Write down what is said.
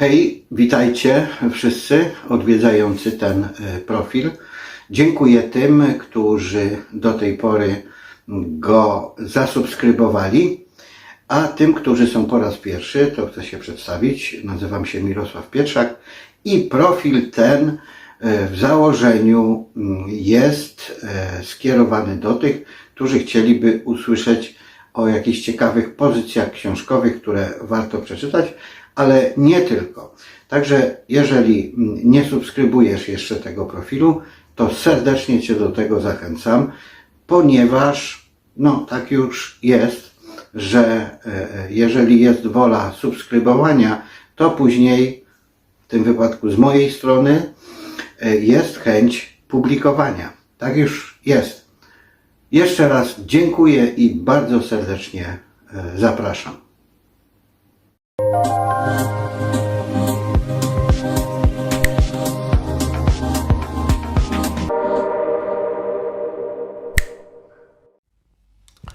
Hej, witajcie wszyscy odwiedzający ten e, profil. Dziękuję tym, którzy do tej pory go zasubskrybowali, a tym, którzy są po raz pierwszy, to chcę się przedstawić. Nazywam się Mirosław Pietrzak i profil ten e, w założeniu mm, jest e, skierowany do tych, którzy chcieliby usłyszeć o jakichś ciekawych pozycjach książkowych, które warto przeczytać, ale nie tylko. Także jeżeli nie subskrybujesz jeszcze tego profilu, to serdecznie Cię do tego zachęcam, ponieważ no tak już jest, że e, jeżeli jest wola subskrybowania, to później w tym wypadku z mojej strony e, jest chęć publikowania. Tak już jest. Jeszcze raz dziękuję i bardzo serdecznie e, zapraszam.